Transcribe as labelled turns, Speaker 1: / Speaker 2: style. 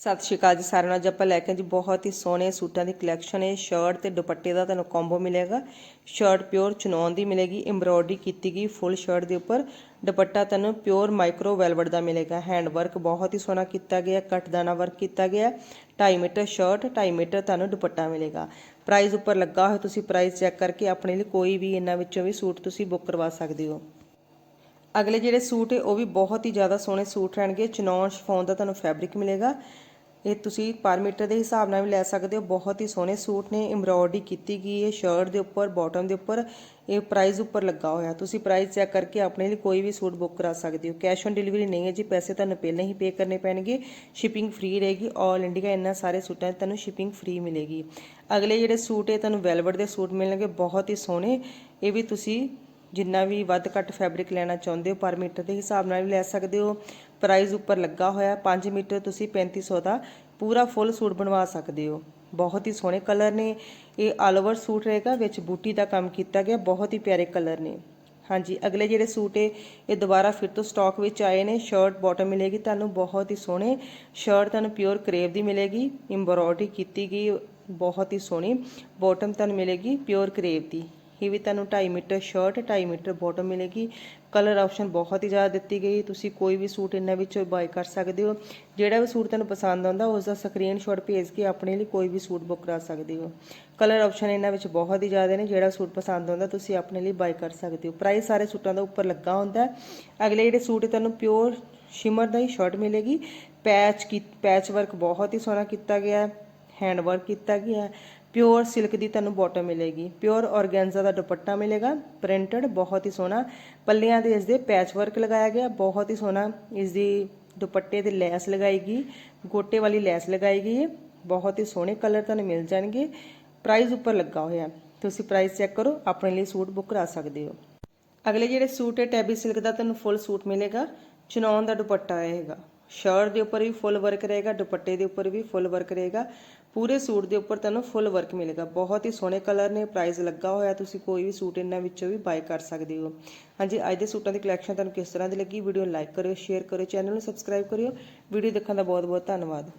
Speaker 1: ਸਤਿ ਸ਼੍ਰੀ ਅਕਾਲ ਜੀ ਸਾਰਿਆਂ ਨੂੰ। ਅੱਜ ਆਪਾਂ ਲੈ ਕੇ ਜੀ ਬਹੁਤ ਹੀ ਸੋਹਣੇ ਸੂਟਾਂ ਦੀ ਕਲੈਕਸ਼ਨ ਹੈ ਸ਼ਰਟ ਤੇ ਦੁਪੱਟੇ ਦਾ ਤੁਹਾਨੂੰ ਕੰਬੋ ਮਿਲੇਗਾ। ਸ਼ਰਟ ਪਿਓਰ ਚਨੌਨ ਦੀ ਮਿਲੇਗੀ ਐਮਬ੍ਰੋਇਡਰੀ ਕੀਤੀ ਗਈ ਫੁੱਲ ਸ਼ਰਟ ਦੇ ਉੱਪਰ। ਦੁਪੱਟਾ ਤੁਹਾਨੂੰ ਪਿਓਰ ਮਾਈਕਰੋ ਵੈਲਵਟ ਦਾ ਮਿਲੇਗਾ। ਹੈਂਡ ਵਰਕ ਬਹੁਤ ਹੀ ਸੋਹਣਾ ਕੀਤਾ ਗਿਆ ਕੱਟ ਦਾਣਾ ਵਰਕ ਕੀਤਾ ਗਿਆ। 2.5 ਮੀਟਰ ਸ਼ਰਟ 2.5 ਮੀਟਰ ਤੁਹਾਨੂੰ ਦੁਪੱਟਾ ਮਿਲੇਗਾ। ਪ੍ਰਾਈਸ ਉੱਪਰ ਲੱਗਾ ਹੋਇਆ, ਤੁਸੀਂ ਪ੍ਰਾਈਸ ਚੈੱਕ ਕਰਕੇ ਆਪਣੇ ਲਈ ਕੋਈ ਵੀ ਇਹਨਾਂ ਵਿੱਚੋਂ ਵੀ ਸੂਟ ਤੁਸੀਂ ਬੁੱਕ ਕਰਵਾ ਸਕਦੇ ਹੋ। ਅਗਲੇ ਜਿਹੜੇ ਸੂਟ ਹੈ, ਉਹ ਵੀ ਬਹੁਤ ਹੀ ਜ਼ਿਆਦਾ ਸੋਹਣੇ ਸੂਟ ਰਹਿਣਗੇ। ਚਨੌਨ ਸ਼ਫੋਨ ਦਾ ਤੁਹਾਨੂੰ ਫੈਬਰਿਕ ਮਿਲੇਗਾ। ਇਹ ਤੁਸੀਂ ਪਰ ਮੀਟਰ ਦੇ ਹਿਸਾਬ ਨਾਲ ਵੀ ਲੈ ਸਕਦੇ ਹੋ। ਬਹੁਤ ਹੀ ਸੋਹਣੇ ਸੂਟ ਨੇ ਐਮਬ੍ਰੋਇਡਰੀ ਕੀਤੀ ਗਈ ਹੈ ਸ਼ਰਟ ਦੇ ਉੱਪਰ ਬਾਟਮ ਦੇ ਉੱਪਰ। ਇਹ ਪ੍ਰਾਈਸ ਉੱਪਰ ਲੱਗਾ ਹੋਇਆ। ਤੁਸੀਂ ਪ੍ਰਾਈਸ ਚੈੱਕ ਕਰਕੇ ਆਪਣੇ ਲਈ ਕੋਈ ਵੀ ਸੂਟ ਬੁੱਕ ਕਰਾ ਸਕਦੇ ਹੋ। ਕੈਸ਼ ਔਨ ਡਿਲੀਵਰੀ ਨਹੀਂ ਹੈ ਜੀ, ਪੈਸੇ ਤੁਹਾਨੂੰ ਪਹਿਲਾਂ ਹੀ ਪੇ ਕਰਨੇ ਪੈਣਗੇ। ਸ਼ਿਪਿੰਗ ਫ੍ਰੀ ਰਹੇਗੀ। ਆਲ ਇੰਡੀਆ ਇਹਨਾਂ ਸਾਰੇ ਸੂਟਾਂ 'ਚ ਤੁਹਾਨੂੰ ਸ਼ਿਪਿੰਗ ਫ੍ਰੀ ਮਿਲੇਗੀ। ਅਗਲੇ ਜਿਹੜੇ ਸੂਟ ਹੈ ਤੁਹਾਨੂੰ ਵੈਲਵਟ ਦੇ ਸੂਟ ਮਿਲਣਗੇ। ਬਹੁਤ ਹੀ ਸੋਹਣੇ। ਇਹ ਵੀ ਤੁਸੀਂ ਜਿੰਨਾ ਵੀ ਵੱਧ ਘੱਟ ਫੈਬਰਿਕ ਲੈਣਾ ਚਾਹੁੰਦੇ ਹੋ, ਪਰ ਮੀਟਰ ਦੇ ਹਿਸਾਬ ਨਾਲ ਵੀ ਲੈ ਸਕਦੇ ਹੋ। ਪ੍ਰਾਈਸ ਉੱਪਰ ਲੱਗਾ ਹੋਇਆ 5 ਮੀਟਰ, ਤੁਸੀਂ 3500 ਦਾ ਪੂਰਾ ਫੁੱਲ ਸੂਟ ਬਣਵਾ ਸਕਦੇ ਹੋ। ਬਹੁਤ ਹੀ ਸੋਹਣੇ ਕਲਰ ਨੇ। ਇਹ ਆਲ ਓਵਰ ਸੂਟ ਰਹੇਗਾ, ਵਿੱਚ ਬੂਟੀ ਦਾ ਕੰਮ ਕੀਤਾ ਗਿਆ, ਬਹੁਤ ਹੀ ਪਿਆਰੇ ਕਲਰ ਨੇ। ਹਾਂਜੀ, ਅਗਲੇ ਜਿਹੜੇ ਸੂਟ ਏ ਇਹ ਦੁਬਾਰਾ ਫਿਰ ਤੋਂ ਸਟਾਕ ਵਿੱਚ ਆਏ ਨੇ। ਸ਼ਰਟ ਬਾਟਮ ਮਿਲੇਗੀ ਤੁਹਾਨੂੰ, ਬਹੁਤ ਹੀ ਸੋਹਣੇ। ਸ਼ਰਟ ਤੁਹਾਨੂੰ ਪਿਓਰ ਕਰੇਵ ਦੀ ਮਿਲੇਗੀ ਐਮਬ੍ਰੋਇਡਰੀ ਕੀਤੀ ਗਈ, ਬਹੁਤ ਹੀ ਸੋਹਣੀ। ਬਾਟਮ ਤੁਹਾਨੂੰ ਮਿਲੇਗੀ ਪਿਓਰ ਕਰੇਵ ਦੀ। ਇਹ ਵੀ ਤੁਹਾਨੂੰ 2.5 ਮੀਟਰ ਸ਼ਰਟ 2.5 ਮੀਟਰ ਬਾਟਮ ਮਿਲੇਗੀ। ਕਲਰ ਆਪਸ਼ਨ ਬਹੁਤ ਹੀ ਜ਼ਿਆਦਾ ਦਿੱਤੀ ਗਈ। ਤੁਸੀਂ ਕੋਈ ਵੀ ਸੂਟ ਇਹਨਾਂ ਵਿੱਚੋਂ ਬਾਈ ਕਰ ਸਕਦੇ ਹੋ। ਜਿਹੜਾ ਵੀ ਸੂਟ ਤੁਹਾਨੂੰ ਪਸੰਦ ਆਉਂਦਾ ਉਸ ਦਾ ਸਕਰੀਨਸ਼ਾਟ ਭੇਜ ਕੇ ਆਪਣੇ ਲਈ ਕੋਈ ਵੀ ਸੂਟ ਬੁੱਕ ਕਰਾ ਸਕਦੇ ਹੋ। ਕਲਰ ਆਪਸ਼ਨ ਇਹਨਾਂ ਵਿੱਚ ਬਹੁਤ ਹੀ ਜ਼ਿਆਦਾ ਨੇ। ਜਿਹੜਾ ਸੂਟ ਪਸੰਦ ਆਉਂਦਾ, ਤੁਸੀਂ ਆਪਣੇ ਲਈ ਬਾਈ ਕਰ ਸਕਦੇ ਹੋ। ਪ੍ਰਾਈਸ ਸਾਰੇ ਸੂਟਾਂ ਦਾ ਉੱਪਰ ਲੱਗਾ ਹੁੰਦਾ ਅਗਲੇ ਜਿਹੜੇ ਸੂਟ ਤੁਹਾਨੂੰ ਪਿਓਰ ਸ਼ਿਮਰ ਦਾ ਹੀ ਸ਼ਰਟ ਮਿਲੇਗੀ। ਪੈਚ ਕੀ ਪੈਚ ਵਰਕ ਬਹੁਤ ਹੀ ਸੋਹਣਾ ਕੀਤਾ ਗਿਆ ਹੈ। ਹੈਂਡ ਵਰਕ ਕੀਤਾ ਗਿਆ ਹੈ। ਪਿਓਰ ਸਿਲਕ ਦੀ ਤੁਹਾਨੂੰ ਬਾਟਮ ਮਿਲੇਗੀ। ਪਿਓਰ ਔਰਗੈਂਜ਼ਾ ਦਾ ਦੁਪੱਟਾ ਮਿਲੇਗਾ। ਪ੍ਰਿੰਟਡ ਬਹੁਤ ਹੀ ਸੋਹਣਾ। ਪੱਲਿਆਂ ਦੇ ਇਸ ਦੇ ਪੈਚ ਵਰਕ ਲਗਾਇਆ ਗਿਆ। ਬਹੁਤ ਹੀ ਸੋਹਣਾ ਇਸ ਦੀ ਦੁਪੱਟੇ ਤੇ ਲੈਸ ਲਗਾਏਗੀ। ਗੋਟੇ ਵਾਲੀ ਲੈਸ ਲਗਾਈ ਗਈ ਹੈ ਬਹੁਤ ਹੀ ਸੋਹਣੇ ਕਲਰ ਤੁਹਾਨੂੰ ਮਿਲ ਜਾਣਗੇ। ਪ੍ਰਾਈਸ ਉੱਪਰ ਲੱਗਾ ਹੋਇਆ। ਤੁਸੀਂ ਪ੍ਰਾਈਸ ਚੈੱਕ ਕਰੋ। ਆਪਣੇ ਲਈ ਸੂਟ ਬੁੱਕ ਕਰਾ ਸਕਦੇ ਹੋ। ਅਗਲੇ ਜਿਹੜੇ ਸੂਟ ਹੈ ਟੈਬੀ ਸਿਲਕ ਦਾ ਤੁਹਾਨੂੰ ਫੁੱਲ ਸੂਟ ਮਿਲੇਗਾ। ਚਨੌਨ ਦਾ ਦੁਪੱਟਾ ਰਹੇਗਾ ਸ਼ਰਟ ਦੇ ਉੱਪਰ ਵੀ ਫੁੱਲ ਵਰਕ ਰਹੇਗਾ। ਦੁਪੱਟੇ ਦੇ ਉੱਪਰ ਵੀ ਫੁੱਲ ਵਰਕ ਰਹੇਗਾ। ਪੂਰੇ ਸੂਟ ਦੇ ਉੱਪਰ ਤੁਹਾਨੂੰ ਫੁੱਲ ਵਰਕ ਮਿਲੇਗਾ। ਬਹੁਤ ਹੀ ਸੋਹਣੇ ਕਲਰ ਨੇ ਪ੍ਰਾਈਸ ਲੱਗਾ ਹੋਇਆ, ਤੁਸੀਂ ਕੋਈ ਵੀ ਸੂਟ ਇਹਨਾਂ ਵਿੱਚੋਂ ਵੀ ਬਾਈ ਕਰ ਸਕਦੇ ਹੋ। ਹਾਂਜੀ, ਅੱਜ ਦੇ ਸੂਟਾਂ ਦੀ ਕਲੈਕਸ਼ਨ ਤੁਹਾਨੂੰ ਕਿਸ ਤਰ੍ਹਾਂ ਦੀ ਲੱਗੀ? ਵੀਡੀਓ ਲਾਈਕ ਕਰਿਓ ਸ਼ੇਅਰ ਕਰਿਓ ਚੈਨਲ ਨੂੰ ਸਬਸਕ੍ਰਾਈਬ ਕਰਿਓ। ਵੀਡੀਓ ਦੇਖਣ ਦਾ ਬਹੁਤ ਬਹੁਤ ਧੰਨਵਾਦ।